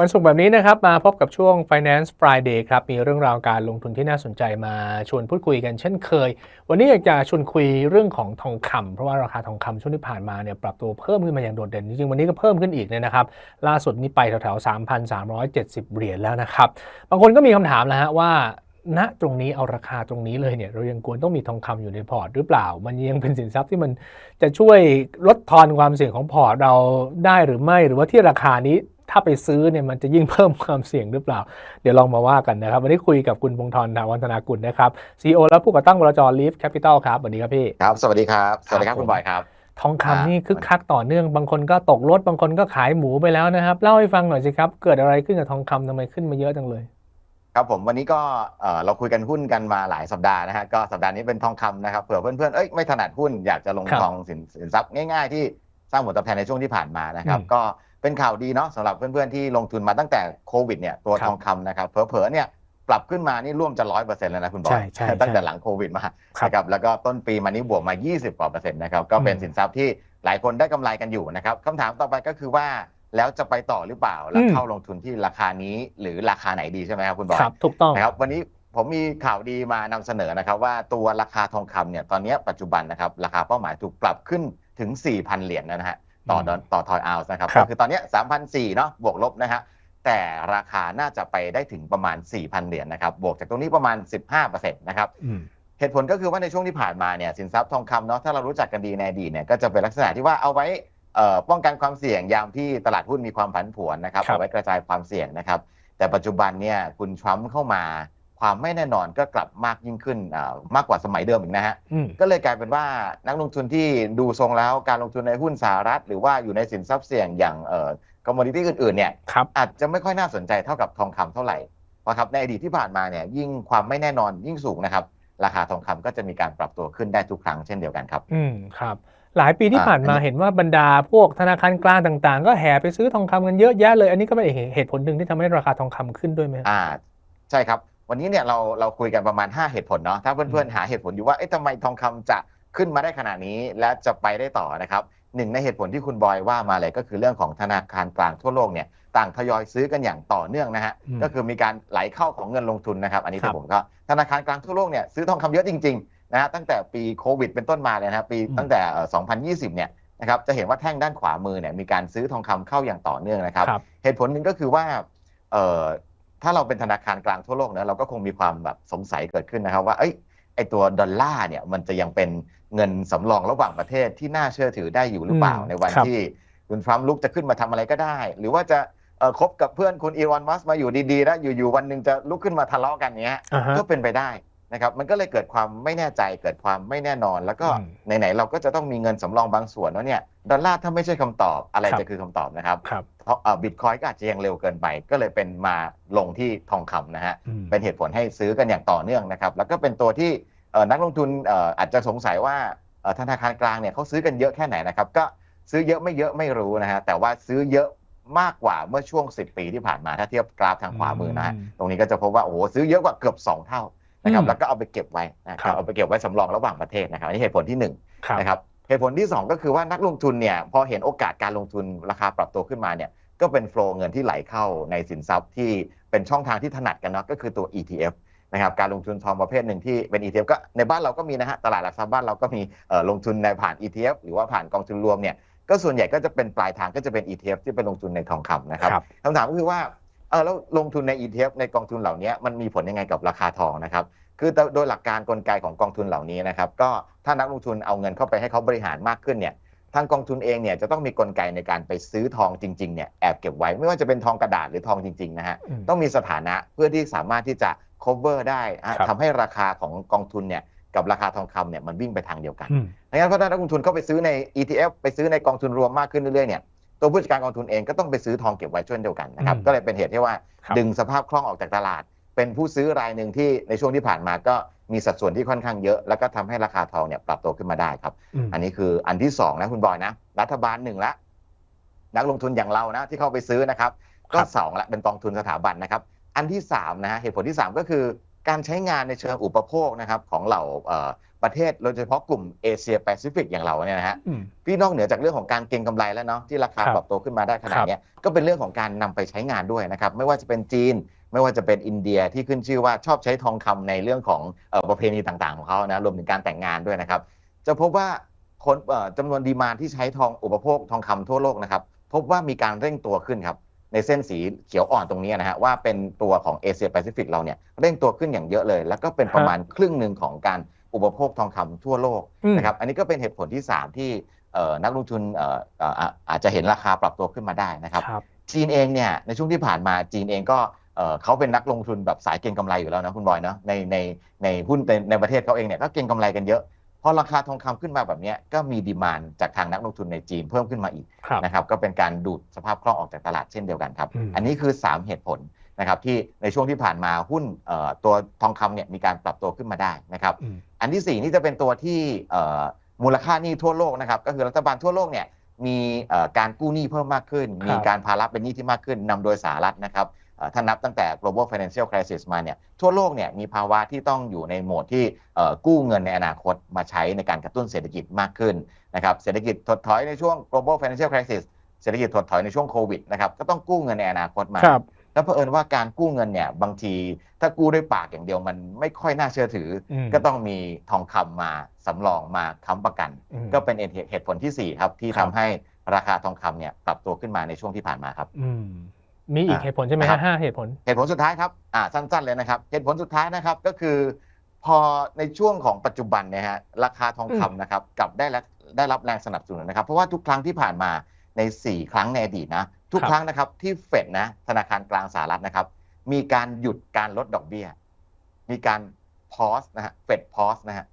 วันศุกร์แบบนี้นะครับมาพบกับช่วง Finance Friday ครับมีเรื่องราวการลงทุนที่น่าสนใจมาชวนพูดคุยกันเช่นเคย วันนี้อยากจะชวนคุยเรื่องของทองคำเพราะว่าราคาทองคำช่วงที่ผ่านมาเนี่ยปรับตัวเพิ่มขึ้นมาอย่างโดดเด่นจริงๆวันนี้ก็เพิ่มขึ้นอีกเนี่ยนะครับล่าสุดนี้ไปแถวๆ3,370 เหรียญแล้วนะครับบางคนก็มีคำถามแล้วฮะว่า ณตรงนี้เอาราคาตรงนี้เลยเนี่ยเรายังควรต้องมีทองคำอยู่ในพอร์ตหรือเปล่า มันยังเป็นสินทรัพย์ที่มันจะช่วยลดทอนความเสี่ยงของพอร์ตเราได้หรือไม่ หรือว่าที่ราคานี้ถ้าไปซื้อเนี่ยมันจะยิ่งเพิ่มความเสี่ยงหรือเปล่า เดี๋ยวลองมาว่ากันนะครับ วันนี้คุยกับคุณพงธรถาวรธนากุลนะครับ CEO และผู้ก่อตั้งบลจ Leaf Capital ครับสวัสดีครับพี่ครับ สวัสดีครับ สวัสดีครัครับบคุณบอยครับทองคำอ่านี่นี่คึกคักต่อเนื่อง บางคนก็ตกรถบางคนก็ขายหมูไปแล้วนะครับ เล่าให้ฟังหน่อยสิครับ เกิดอะไรขึ้นกับทองคำทำไมขึ้นมาเยอะจังเลย ครับผมวันนี้ก็เอ่อเราคุยกันหุ้นกันมาหลายสัปดาห์นะฮะก็สัปดาห์นี้เป็นทองคำนะครับเผื่อเพื่อนๆเอ้ยไม่ถนัดหุ้นอยากจะลงครับทองสินสินทรัพย์ง่ายๆ ที่สร้างผลตอบแทนในช่วงที่ผ่านมานะครับอืมก็เป็นข่าวดีเนาะสำหรับเพื่อนๆที่ลงทุนมาตั้งแต่โควิดเนี่ยตัวครับทองคำนะครับเผลอๆเนี่ยปรับขึ้นมานี่ร่วมจะร้อยเปอร์เซ็นต์แล้วนะคุณบอใช่ยใช่ตั้งแต่ใช่หลังโควิดมาครับนะครับแล้วก็ต้นปีมานี้บวกมา 20กว่าเปอร์เซ็นต์นะครับก็เป็นอืมสินทรัพย์ที่หลายคนได้กำไรกันอยู่นะครับคำถามต่อไปก็คือว่า แล้วจะไปต่อหรือเปล่า แล้วอืมเข้าลงทุนที่ราคานี้ หรือราคาไหนดีใช่ไหมครับคุณบอยครับถูกต้องนะครับ วันนี้ผมมีข่าวดีมานำเสนอนะครับ ว่าตัวราคาทองคำเนี่ยตอนนี้ปัจจุบันนะครับราคาเป้าหมายถูกปรับขึ้นถึง 4,000 เหรียญแล้วนะฮะต่ออืมต่อทอยออนซ์นะครับครับก็คือตอนเนี้3,004เนาะบวกลบนะฮะแต่ราคาน่าจะไปได้ถึงประมาณ 4,000 เหรียญนะครับบวกจากตรงนี้ประมาณ 15%นะครับอืมเหตุผลก็คือว่าในช่วงที่ผ่านมาเนี่ยสินทรัพย์ทองคำเนาะถ้าเรารู้จักกันดีในอดีตเนี่ยก็จะเป็นลักษณะที่ว่าเอาไว้เอ่อ ป้องกันความเสี่ยงยามที่ตลาดหุ้นมีความผันผวนนะครับครับเอาไว้กระจายความเสี่ยงนะครับ แต่ปัจจุบันเนี่ยคุณทรัมป์เข้ามาความไม่แน่นอนก็กลับมากยิ่งขึ้นอ่ามากกว่าสมัยเดิมอีกนะฮะอืมก็เลยกลายเป็นว่านักลงทุนที่ดูทรงแล้วการลงทุนในหุ้นสหรัฐ หรือว่าอยู่ในสินทรัพย์เสี่ยงอย่างเอ่อคอมมอดิตี้อื่นๆเนี่ยครับอาจจะไม่ค่อยน่าสนใจเท่ากับทองคำเท่าไหร่เพราะครับในอดีตที่ผ่านมาเนี่ยยิ่งความไม่แน่นอนยิ่งสูงนะครับ ราคาทองคำก็จะมีการปรับตัวขึ้นได้ทุกครั้งเช่นเดียวกันครับ อืมครับ หลายปีที่อ่าผ่านมาอันนี้เห็นว่าบรรดาพวกธนาคารกลางต่าง ๆ ก็แห่ไปซื้อทองคำกันเยอะแยะเลย อันนี้ก็เป็นเหตุผลหนึ่งที่ทำให้ราคาทองคำขึ้นด้วยไหมอ่าใช่ครับ วันนี้เนี่ยเราเราคุยกันประมาณ 5 เหตุผลเนาะถ้าเพื่อนๆหาเหตุผลอยู่ว่าเอ๊ะทำไมทองคำจะขึ้นมาได้ขนาดนี้และจะไปได้ต่อนะครับหนึ่งในเหตุผลที่คุณบอยว่ามาเลยก็คือเรื่องของธนาคารกลางทั่วโลกเนี่ยต่างทยอยซื้อกันอย่างต่อเนื่องนะฮะอืมก็คือมีการไหลเข้าของเงินลงทุนนะครับ อันนี้ครับที่ผมก็ธนาคารกลางทั่วโลกเนี่ยซื้อทองคำเยอะจริง ๆ นะฮะตั้งแต่ปีโควิดเป็นต้นมาเลยนะครับปีอืมตั้งแต่เอ่อ2020 เนี่ยนะครับจะเห็นว่าแท่งด้านขวามือเนี่ยมีการซื้อทองคำเข้าอย่างต่อเนื่องนะครับครับเหตุผลหนึ่งก็คือว่าเอ่อถ้าเราเป็นธนาคารกลางทั่วโลกนะเราก็คงมีความแบบสงสัยเกิดขึ้นนะครับว่าเอ้ยไอตัวดอลลาร์เนี่ยมันจะยังเป็นเงินสำรองระหว่างประเทศที่น่าเชื่อถือได้อยู่หรือเปล่าอืมในวันครับที่คุณทรัมป์ลุกจะขึ้นมาทำอะไรก็ได้ หรือว่าจะเอ่อคบกับเพื่อนคุณอีวอนมัสมาอยู่ดีๆแล้วอยู่ๆวันหนึ่งจะลุกขึ้นมาทะเลาะกันเนี้ยอ่าฮะก็เป็นไปได้ นะครับมันก็เลยเกิดความไม่แน่ใจเกิดความไม่แน่นอน แล้วก็อืมไหนๆเราก็จะต้องมีเงินสำรองบางส่วนแล้วเนี่ยดอลลาร์ถ้าไม่ใช่คำตอบอะไรครับ จะคือคำตอบนะครับครับเพราะบิตคอยก็อาจจะยังเร็วเกินไป ก็เลยเป็นมาลงที่ทองคำนะฮะ อืม เป็นเหตุผลให้ซื้อกันอย่างต่อเนื่องนะครับ แล้วก็เป็นตัวที่เอ่อนักลงทุนเอ่ออาจจะสงสัยว่าเอ่อธนาคารกลางเนี่ยเขาซื้อกันเยอะแค่ไหนนะครับ ก็ซื้อเยอะไม่เยอะไม่รู้นะฮะแต่ว่าซื้อเยอะมากกว่าเมื่อช่วง 10 ปีที่ผ่านมาถ้าเทียบกราฟทางขวามือนะฮะอืม ตรงนี้ก็จะพบว่าโอ้โหซื้อเยอะกว่าเกือบ 2 เท่า นะครับอืมแล้วก็เอาไปเก็บไว้นะคครัรับบเอาไปเก็บไว้สำรองระหว่างประเทศนะครับอันนี้เหตุผลที่หนึ่งครับนะครับเหตุผลที่ 2 ก็คือว่านักลงทุนเนี่ยพอเห็นโอกาสการลงทุนราคาปรับตัวขึ้นมาเนี่ยก็เป็นโฟลว์เงินที่ไหลเข้าในสินทรัพย์ที่เป็นช่องทางที่ถนัดกันเนาะก็คือตัว ETF นะครับการลงทุนทองประเภทหนึ่งที่เป็น ETF ก็ในบ้านเราก็มีนะฮะตลาดหลักทรัพย์บ้านเราก็มีเอ่อลงทุนในผ่าน ETF หรือว่าผ่านกองทุนรวมเนี่ยก็ส่วนใหญ่ก็จะเป็นปลายทางก็จะเป็น ETF ที่เป็นลงทุนในทองคำนะครับครับคำถามก็คือว่า เออแล้วลงทุนใน ETF ในกองทุนเหล่านี้มันมีผลยังไงกับราคาทองนะครับคือโดยหลักการกลไกของกองทุนเหล่านี้นะครับก็ถ้านักลงทุนเอาเงินเข้าไปให้เขาบริหารมากขึ้นเนี่ยทางกองทุนเองเนี่ยจะต้องมีกลไกในการไปซื้อทองจริงๆเนี่ยแอบเก็บไว้ ไม่ว่าจะเป็นทองกระดาษหรือทองจริงๆนะฮะอืมต้องมีสถานะเพื่อที่สามารถที่จะ cover ได้อะครับทำให้ราคาของกองทุนเนี่ยกับราคาทองคำเนี่ยมันวิ่งไปทางเดียวกันอืมดังนั้นเพราะถ้านักลงทุนเข้าไปซื้อใน ETF ไปซื้อในกองทุนรวมมากขึ้นเรื่อยๆเนี่ย ตัวผู้จัดการกองทุนเองก็ต้องไปซื้อทองเก็บไว้เช่นเดียวกันนะครับอืมก็เลยเป็นเหตุที่ว่าครับดึงสภาพคล่องออกจากตลาด เป็นผู้ซื้อรายหนึ่งที่ในช่วงที่ผ่านมาก็มีสัดส่วนที่ค่อนข้างเยอะ แล้วก็ทำให้ราคาทองเนี่ยปรับตัวขึ้นมาได้ครับอืมอันนี้คืออันที่สองนะคุณบอยนะ รัฐบาลหนึ่งละนักลงทุนอย่างเรานะที่เข้าไปซื้อนะครับ ก็ครับสองละเป็นกองทุนสถาบันนะครับ อันที่สามนะฮะเหตุผลที่สามก็คือ การใช้งานในเชิงอุปโภคนะครับของเหล่าเอ่อประเทศโดยเฉพาะกลุ่มเอเชียแปซิฟิกอย่างเราเนี่ยนะฮะอืมพี่นอกเหนือจากเรื่องของการเก็งกำไรแล้วเนาะที่ราคาครับปรับตัวขึ้นมาได้ขนาคดรับเนี้ยก็เป็นเรื่องของการนำไปใช้งานด้วยนะครับไม่ว่าจะเป็นจีน ไม่ว่าจะเป็นอินเดียที่ขึ้นชื่อว่าชอบใช้ทองคำในเรื่องของเอ่อประเพณีต่างๆของเขานะรวมถึงการแต่งงานด้วยนะครับ จะพบว่าคนเอ่อจำนวนดีมานที่ใช้ทองอุปโภคทองคำทั่วโลกนะครับพบว่ามีการเร่งตัวขึ้นครับ ในเส้นสีเขียวอ่อนตรงนี้นะฮะว่าเป็นตัวของเอเชียแปซิฟิกเราเนี่ยเร่งตัวขึ้นอย่างเยอะเลย แล้วก็เป็นประมาณครึ่งหนึ่งของการอุปโภคทองคำทั่วโลกอืมนะครับอันนี้ก็เป็นเหตุผลที่ 3 ที่เอ่อนักลงทุนเอ่อเอ่ออะอาจจะเห็นราคาปรับตัวขึ้นมาได้นะครับครับ จีนเองเนี่ยในช่วงที่ผ่านมาจีนเองก็เอ่อเขาเป็นนักลงทุนแบบสายเก็งกำไรอยู่แล้วนะคุณบอยเนาะในในในหุ้นในในประเทศเขาเองเนี่ยก็เก็งกำไรกันเยอะ พอราคาทองคำขึ้นมาแบบเนี้ยก็มีดีมานจากทางนักลงทุนในจีนเพิ่มขึ้นมาอีกครับนะครับก็เป็นการดูดสภาพคล่องออกจากตลาดเช่นเดียวกันครับอืมอันนี้คือ 3 เหตุผลนะครับที่ในช่วงที่ผ่านมาหุ้นเอ่อตัวทองคำเนี่ยมีการปรับตัวขึ้นมาได้นะครับอืมอันที่ 4 นี่จะเป็นตัวที่เอ่อมูลค่าหนี้ทั่วโลกนะครับก็คือรัฐบาลทั่วโลกเนี่ยมีเอ่อการกู้หนี้เพิ่มมากขึ้นครับมีการภาระเป็นหนี้ที่มากขึ้นนำโดยสหรัฐนะครับเอ่อ ถ้านับตั้งแต่ global financial crisis มาเนี่ยทั่วโลกเนี่ยมีภาวะที่ต้องอยู่ในโหมดที่เอ่อกู้เงินในอนาคตมาใช้ในการกระตุ้นเศรษฐกิจมากขึ้นนะครับเศรษฐกิจถดถอยในช่วง global financial crisis เศรษฐกิจถดถอยในช่วงโควิดนะครับก็ต้องกู้เงินในอนาคตมาครับแล้วเผอิญว่าการกู้เงินเนี่ยบางทีถ้ากู้ด้วยปากอย่างเดียวมันไม่ค่อยน่าเชื่อถืออมก็ต้องมีทองคำมาสำรองมาค้ำประกันอืมก็เป็นเหตุผลที่4ครับที่ครัทำบให้ราคาทองคำเนี่ยปรับตัวขึ้นมาในช่วงที่ผ่านมาครับอื มมีอีกอ่าเหตุผลใช่ไหมครัฮะบห้าเหตุผล เหตุผลสุดท้ายครับอ่าสั้นๆเลยนะครับ เหตุผลสุดท้ายนะครับก็คือ พอในช่วงของปัจจุบันเนี่ยฮะราคาทองคำนะครับกลับได้รับได้รับแรงสนับสนุนนะครับ เพราะว่าทุกครั้งที่ผ่านมาใน 4 ครั้งในอดีตนะทุกครับครั้งนะครับที่เฟดนะธนาคารกลางสหรัฐนะครับ มีการหยุดการลดดอกเบี้ย มีการพอสนะฮะเฟดพอสนะฮะ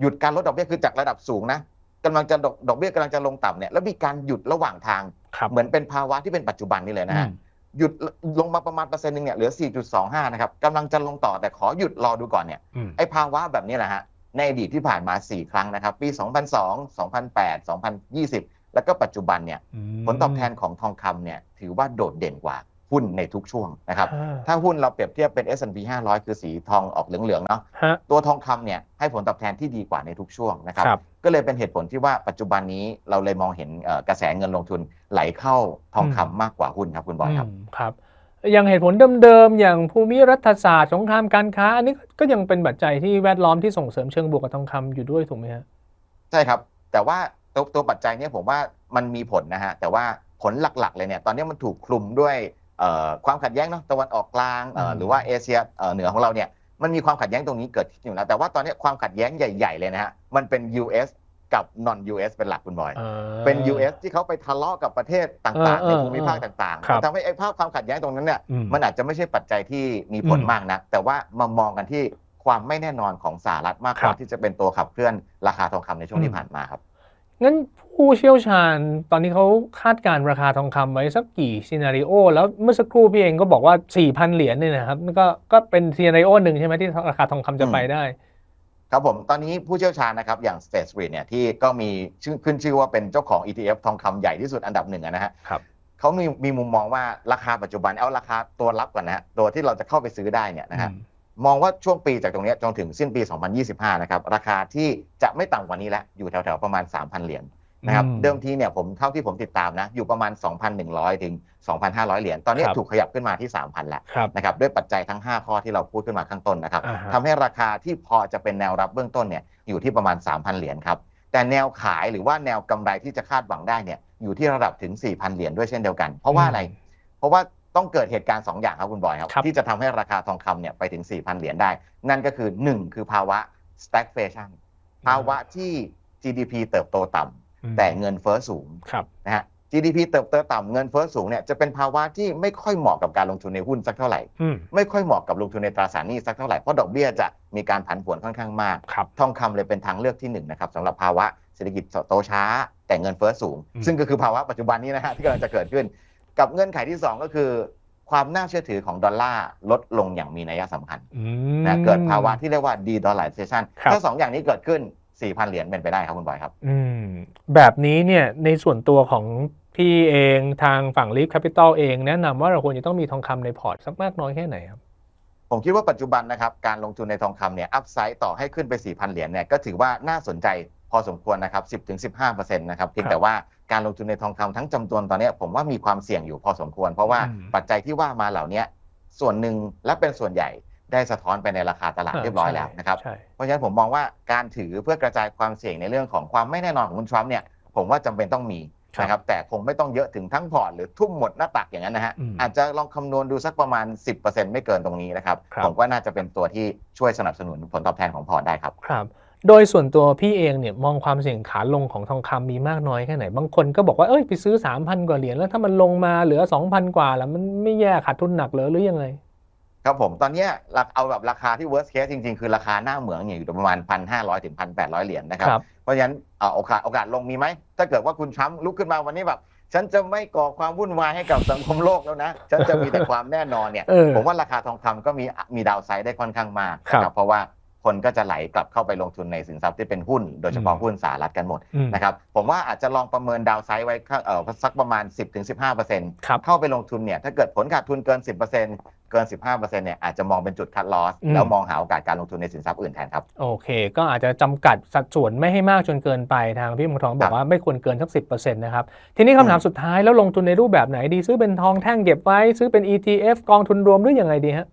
หยุดการลดดอกเบี้ยคือจากระดับสูงนะกำลังจะดอกดอกเบี้ยกำลังจะลงต่ำเนี่ยแล้วมีการหยุดระหว่างทางครับเหมือนเป็นภาวะที่เป็นปัจจุบันนี่เลยนะฮะอืม หยุดลงมาประมาณเปอร์เซ็นต์หนึงเนี่ยเหลือ 4.25 นะครับกำลังจะลงต่อแต่ขอหยุดรอดูก่อนเนี่ยอืมไอ้ภาวะแบบนี้แหละฮะในอดีตที่ผ่านมา 4 ครั้งนะครับ ปี 2002 2008 2020 แล้วก็ปัจจุบันเนี่ยอืมผลตอบแทนของทองคำเนี่ยถือว่าโดดเด่นกว่า หุ้นในทุกช่วงนะครับอ่าถ้าหุ้นเราเปรียบเทียบเป็น S&P 500 คือสีทองออกเหลืองๆเนาะฮะตัวทองคำเนี่ยให้ผลตอบแทนที่ดีกว่าในทุกช่วงนะครับครับ ก็เลยเป็นเหตุผลที่ว่าปัจจุบันนี้เราเลยมองเห็นเอ่อกระแสเงินลงทุนไหลเข้าทองคำมากกว่าหุ้นครับคุณบอยครับอืมครับอย่างเหตุผลเดิมๆ อย่างภูมิรัฐศาสตร์สงครามการค้า อันนี้ก็ยังเป็นปัจจัยที่แวดล้อมที่ส่งเสริมเชิงบวกกับทองคำอยู่ด้วยถูกไหมฮะใช่ครับ แต่ว่าตัวตัวปัจจัยเนี้ผมว่ามันมีผลนะฮะแต่ว่าผลหลักๆเลยเนี่ยตอนนี้มันถูกคลุมด้วยเอ่อ ความขัดแย้งเนาะตะวันออกกลางเอ่ออืมหรือว่าเอเชียเอ่อเหนือของเราเนี่ยมันมีความขัดแย้งตรงนี้เกิดขึ้นอยู่แล้วแต่ว่าตอนนี้ความขัดแย้งใหญ่ ๆ เลยนะฮะมันเป็น US กับ non US เป็นหลักคุณบอยอ่าเป็น US ที่เขาไปทะเลาะกับประเทศต่างเออๆเอในอภูมิภาคต่างครับๆทำให้ไอ้ภาพความขัดแย้งตรงนั้นเนี่ยอืมมันอาจจะไม่ใช่ปัจจัยที่มีผลอืมมากนะแต่ว่ามามองกันที่ความไม่แน่นอนของสหรัฐมากกครัว่าบที่จะเป็นตัวขับเคลื่อนราคาทองคำในช่วงอืที่มผ่านมาครับ งั้นผู้เชี่ยวชาญตอนนี้เขาคาดการณ์ราคาทองคำไว้สักกี่ซีนารีโอแล้วเมื่อสักครู่พี่เองก็บอกว่า 4,000 เหรียญเนี่ยนะครับนั่นก็ก็เป็นซีนารีโอหนึ่งใช่ไหมที่ราคาทองคำจะไปได้ ครับผม ตอนนี้ผู้เชี่ยวชาญนะครับ อย่าง State Street เนี่ยที่ก็มีชื่อขึ้นชื่อว่าเป็นเจ้าของ ETF ทองคำใหญ่ที่สุดอันดับหนึ่งอะนะฮะครับเขามีมีมุมมองว่าราคาปัจจุบันเอาราคาตัวรับก่อนนะฮะตัวที่เราจะเข้าไปซื้อได้เนี่ยนะฮะอื มมองว่าช่วงปีจากตรงเนี้ยจนถึงสิ้นปี 2025 นะครับ ราคาที่จะไม่ต่ำกว่านี้แล้ว อยู่แถวๆ ประมาณ 3,000 เหรียญนะครับอืมเดิมทีเนี่ยผมเท่าที่ผมติดตามนะ อยู่ประมาณ 2,100 ถึง 2,500 เหรียญตอนนี้ครับถูกขยับขึ้นมาที่ 3,000 แล้วครับนะครับด้วยปัจจัยทั้ง 5 ข้อที่เราพูดขึ้นมาข้างต้นนะครับอ่าฮะทำให้ราคาที่พอจะเป็นแนวรับเบื้องต้นเนี่ยอยู่ที่ประมาณ 3,000 เหรียญครับแต่แนวขายหรือว่าแนวกำไรที่จะคาดหวังได้เนี่ยอยู่ที่ระดับถึง 4,000 เหรียญด้วยเช่นเดียวกัน เพราะว่าอะไร เพราะว่า ต้องเกิดเหตุการณ์ 2 อย่างครับคุณบอยครับครับที่จะทำให้ราคาทองคำเนี่ยไปถึง 4,000 เหรียญได้ นั่นก็คือ 1 คือภาวะ stagflation ภาวะที่ GDP เติบโตต่ำอืมแต่เงินเฟ้อสูงครับนะฮะ GDP เติบโตต่ำเงินเฟ้อสูงเนี่ยจะเป็นภาวะที่ไม่ค่อยเหมาะกับการลงทุนในหุ้นสักเท่าไหร่อืมไม่ค่อยเหมาะกับลงทุนในตราสารหนี้สักเท่าไหร่เพราะดอกเบี้ยจะมีการผันผวนค่อนข้างมากครับทองคำเลยเป็นทางเลือกที่หนึ่งนะครับสำหรับภาวะเศรษฐกิจโตช้า แต่เงินเฟ้อสูงอืมซึ่งก็คือภาวะปัจจุบันนี้นะฮะที่กำลังจะเกิดขึ้น กับเงื่อนไขที่ 2 ก็คือ ความน่าเชื่อถือของดอลลาร์ลดลงอย่างมีนัยสำคัญอืมนะเกิดภาวะที่เรียกว่า de-dollarization ครับถ้าสองอย่างนี้เกิดขึ้น 4,000 เหรียญเป็นไปได้ครับคุณบอยครับอืมแบบนี้เนี่ยในส่วนตัวของพี่เองทางฝั่ง Leap Capital เองแนะนำว่าเราควรจะต้องมีทองคำในพอร์ตสักมากน้อยแค่ไหนครับผผมคิดว่าปัจจุบันนะครับการลงทุนในทองคำเนี่ยอัพไซด์ต่อให้ขึ้นไป 4,000 เหรียญเนี่ยก็ถือว่าน่าสนใจพ อสมควรนะครับ10-15%นะครับเพียงแต่ว่าการลงทุนในทองคำทั้งจำนวนตอนเนี้ยผมว่ามีความเสี่ยงอยู่พอสมควร เพราะว่าอืมปัจจัยที่ว่ามาเหล่าเนี้ยส่วนหนึ่งและเป็นส่วนใหญ่ได้สะท้อนไปในราคาตลาดเรียบร้อยแล้วนะครับใช่เพราะฉะนั้นผมมองว่าการถือเพื่อกระจายความเสี่ยงในเรื่องของความไม่แน่นอนของคุณทรัมป์เนี่ยผมว่าจำเป็นต้องมีครับนะครับแต่คงไม่ต้องเยอะถึงทั้งพอร์ตหรือทุ่มหมดหน้าตักอย่างนั้นนะฮะอืมอาจจะลองคำนวณดูสักประมาณ 10%ไม่เกินตรงนี้นะครับครับผมว่าน่าจะเป็นตัวที่ช่วยสนับสนุนผลตอบแทนของพอร์ตได้ครับครับ โดยส่วนตัวพี่เองเนี่ยมองความเสี่ยงขาลงของทองคำมีมากน้อยแค่ไหน บางคนก็บอกว่าเอ้ยไปซื้อ 3,000 กว่าเหรียญแล้วถ้ามันลงมาเหลือ 2,000 กว่าแล้วมันไม่แย่ขาดทุนหนักเหรอหรือยังไง ครับผมตอนเนี้ยราเอาแบบราคาที่ worst case จริง ๆ คือราคาหน้าเหมืองเนี่ยอยู่ประมาณ 1,500ถึง1,800 เหรียญนะครับครับเพราะฉะนั้นเอ่อโอกาสโอกาสลงมีไหม ถ้าเกิดว่าคุณทรัมป์ลุกขึ้นมาวันนี้แบบฉันจะไม่ก่อความวุ่นวายให้กับสังคมโลกแล้วนะ ฉันจะมีแต่ความแน่นอนเนี่ยเออผมว่าราคาทองคำก็มีมีดาวไซด์ได้ค่อนข้างมากครับนะครับเพราะว่า คนก็จะไหลกลับเข้าไปลงทุนในสินทรัพย์ที่เป็นหุ้น โดยเฉพาะอืมหุ้นสหรัฐกันหมดอืมนะครับผมว่าอาจจะลองประเมินดาวไซด์ไว้ข้างเอ่อสักประมาณ 10-15%ครับเข้าไปลงทุนเนี่ยถ้าเกิดผลขาดทุนเกิน 10%เกิน 15%เนี่ยอาจจะมองเป็นจุดคัดลอสอืมแล้วมองหาโอกาสการลงทุนในสินทรัพย์อื่นแทนครับ โอเค ก็อาจจะจำกัดสัดส่วนไม่ให้มากจนเกินไปทางพี่มงทองบครัอบกว่าไม่ควรเกินสักสินะครับ ทีนี้คำถามสุดท้ายแล้วลงทุนในรูปแบบไหนดี ซื้อเป็นทองแท่งเก็บไว้ ซื้อเป็น ETF กองทุนรวมหรือยังไงดีฮะ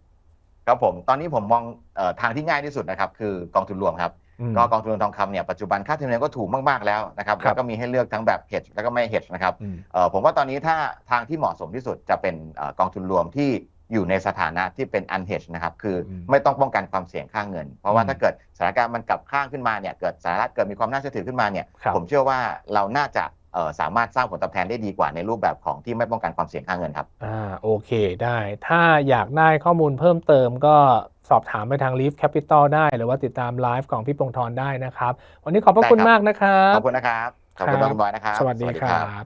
ครับผมตอนนี้ผมมองเอ่อทางที่ง่ายที่สุดนะครับคือกองทุนรวมครับอืมก็กองทุนรวมทองคำเนี่ยปัจจุบันค่าธรรมเนียมก็ถูกมากๆแล้วนะครับครับแล้วก็มีให้เลือกทั้งแบบ hedge แล้วก็ไม่ hedge นะครับอืมเอ่อผมว่าตอนนี้ถ้าทางที่เหมาะสมที่สุดจะเป็นเอ่อกองทุนรวมที่อยู่ในสถานะที่เป็น unhedged นะครับคืออมไม่ต้องป้องกันความเสี่ยงค่างเงิน เพราะว่าอืมถ้าเกิดสถานการณ์มันกลับข้างขึ้นมาเนี่ยเกิดสหรัฐเกิดมีความน่าเชื่อถือขึ้นมาเนี่ยครับผมเชื่อว่าเราน่าจะเอ่อ สามารถสร้างผลตอบแทนได้ดีกว่าในรูปแบบของที่ไม่ป้องกันความเสี่ยงค่างเงินครับอ่าโอเคได้ ถ้าอยากได้ข้อมูลเพิ่มเติมก็สอบถามไปทาง Leaf Capital ได้ หรือว่าติดตามไลฟ์ของพี่ปงทรได้นะครับ วันนี้ขอบพระคุณได้ครับมากนะครับขอบคุณนะครับขอบคุณครับน้องบอยนะครับ สวัสดีครับ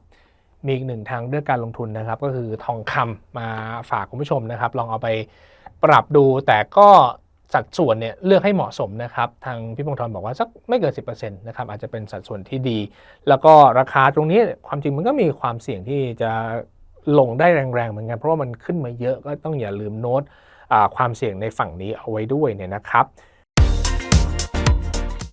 มีอีกหนึ่งทางเลือกการลงทุนนะครับ ก็คือทองคำมาฝากคุณผู้ชมนะครับ ลองเอาไปปรับดูแต่ก็ สัดส่วนเนี่ยเลือกให้เหมาะสมนะครับ ทางพี่พงธรบอกว่าสักไม่เกิน 10%นะครับอาจจะเป็นสัดส่วนที่ดี แล้วก็ราคาตรงนี้ความจริงมันก็มีความเสี่ยงที่จะลงได้แรงๆเหมือนกันเพราะว่ามันขึ้นมาเยอะก็ต้องอย่าลืมโน้ตความเสี่ยงในฝั่งนี้เอาไว้ด้วยเนี่ยนะครับ